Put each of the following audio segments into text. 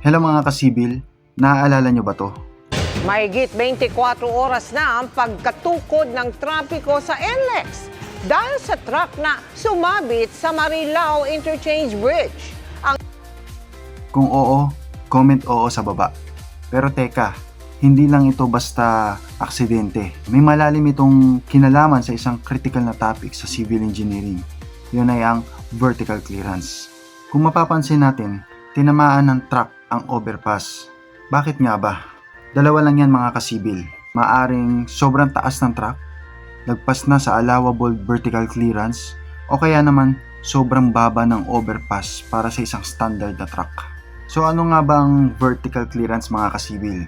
Hello mga kasibil, naaalala nyo ba to? Mahigit 24 oras na ang pagkatukod ng trapiko sa NLEX dahil sa truck na sumabit sa Marilao Interchange Bridge. Ang Kung oo, comment oo sa baba. Pero teka, hindi lang ito basta aksidente. May malalim itong kinalaman sa isang critical na topic sa civil engineering. Yun ay ang vertical clearance. Kung mapapansin natin, tinamaan ng truck ang overpass. Bakit nga ba? Dalawa lang yan mga kasibil. Maaring sobrang taas ng truck, lagpas na sa allowable vertical clearance, o kaya naman sobrang baba ng overpass para sa isang standard na truck. So ano nga ba ang vertical clearance mga kasibil?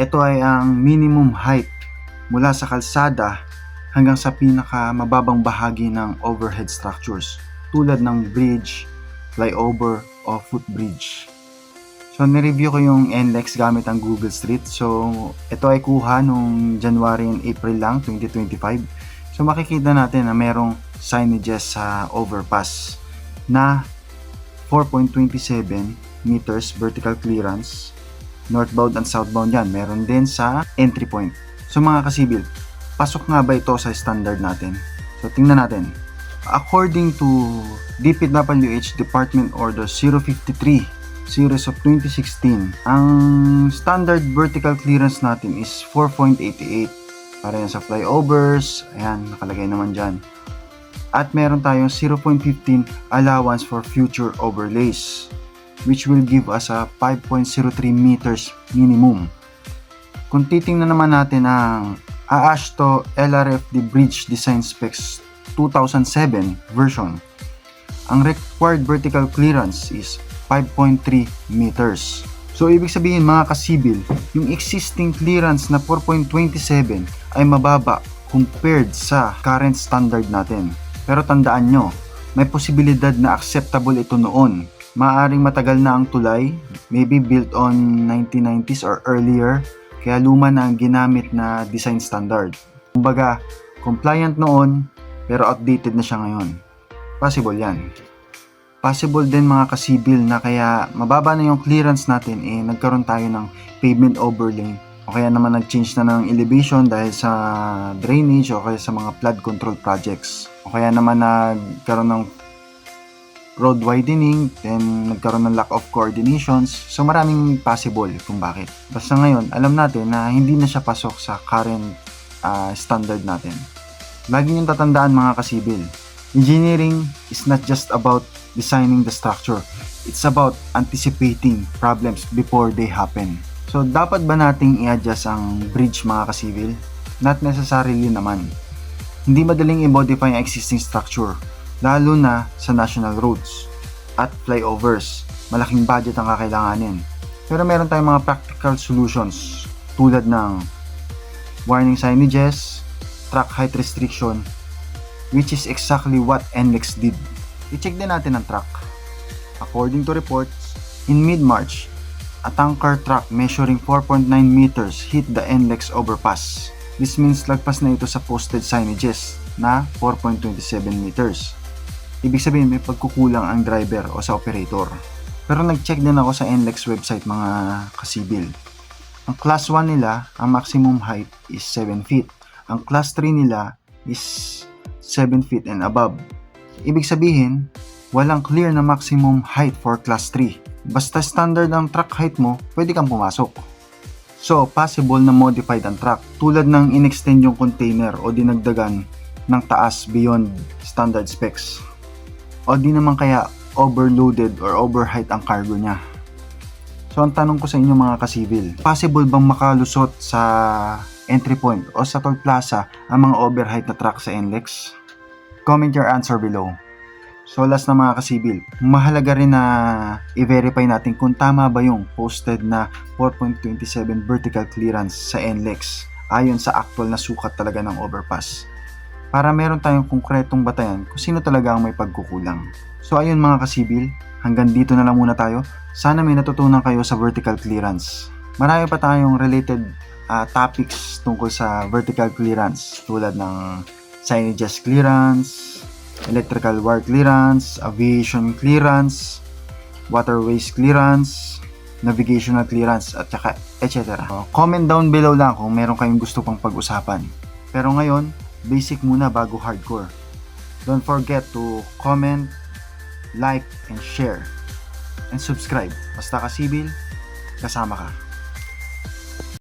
Ito ay ang minimum height mula sa kalsada hanggang sa pinaka mababang bahagi ng overhead structures tulad ng bridge, flyover, o footbridge. So, nireview ko yung NLEX gamit ang Google Street. So, ito ay kuha nung January and April lang, 2025. So, makikita natin na merong signages sa overpass na 4.27 meters vertical clearance. Northbound and southbound yan. Meron din sa entry point. So, mga kasibil, pasok nga ba ito sa standard natin? So, tingnan natin. According to DPWH Department Order 053 series of 2016, ang standard vertical clearance natin is 4.88. Para yan sa flyovers, ayan, nakalagay naman dyan. At meron tayong 0.15 allowance for future overlays, which will give us a 5.03 meters minimum. Kung titingnan naman natin ang AASHTO LRFD Bridge Design Specs 2007 version, ang required vertical clearance is 5.3 meters. So, ibig sabihin mga kasibil, yung existing clearance na 4.27 ay mababa compared sa current standard natin. Pero tandaan nyo, may posibilidad na acceptable ito noon. Maaring matagal na ang tulay, maybe built on 1990s or earlier, kaya luma na ang ginamit na design standard. Kumbaga, compliant noon, pero outdated na siya ngayon. Possible yan possible din mga kasibil na kaya mababa na yung clearance natin eh nagkaroon tayo ng pavement overlay. O kaya naman nag-change na ng elevation dahil sa drainage o kaya sa mga flood control projects. O kaya naman nagkaroon ng road widening then nagkaroon ng lack of coordinations. So maraming possible kung bakit. Basta ngayon alam natin na hindi na siya pasok sa current ah, standard natin. Lagi niyong tatandaan mga kasibil engineering is not just about designing the structure. It's about anticipating problems before they happen. So, dapat ba nating i-adjust ang bridge mga kasivil? Not necessarily naman. Hindi madaling i-modify ang existing structure, lalo na sa national roads at flyovers. Malaking budget ang kakailanganin. Pero meron tayong mga practical solutions tulad ng warning signages, track height restriction, which is exactly what NLEX did. I-check din natin ang truck. According to reports, in mid-March, a tanker truck measuring 4.9 meters hit the NLEX overpass. This means lagpas na ito sa posted signages na 4.27 meters. Ibig sabihin may pagkukulang ang driver o sa operator. Pero nag-check din ako sa NLEX website mga kasibil. Ang class 1 nila, ang maximum height is 7 feet. Ang class 3 nila is 7 feet and above. Ibig sabihin, walang clear na maximum height for class 3. Basta standard ang truck height mo, pwede kang pumasok. So, possible na modified ang truck tulad ng inextend yung container o dinagdagan ng taas beyond standard specs. O di naman kaya overloaded or overheight ang cargo niya. So, ang tanong ko sa inyo mga kasivil, possible bang makalusot sa entry point o sa toll plaza ang mga overheight na truck sa NLEX? Comment your answer below. So last na mga kasibil, mahalaga rin na i-verify natin kung tama ba yung posted na 4.27 vertical clearance sa NLEX ayon sa actual na sukat talaga ng overpass. Para meron tayong konkretong batayan kung sino talaga ang may pagkukulang. So ayun mga kasibil, hanggang dito na lang muna tayo. Sana may natutunan kayo sa vertical clearance. Marami pa tayong related ah, topics tungkol sa vertical clearance tulad ng signages clearance, electrical wire clearance, aviation clearance, waterways clearance, navigational clearance, at saka etc. Uh, comment down below lang kung meron kayong gusto pang pag-usapan. Pero ngayon, basic muna bago hardcore. Don't forget to comment, like, and share. And subscribe. Basta ka sibil, kasama ka.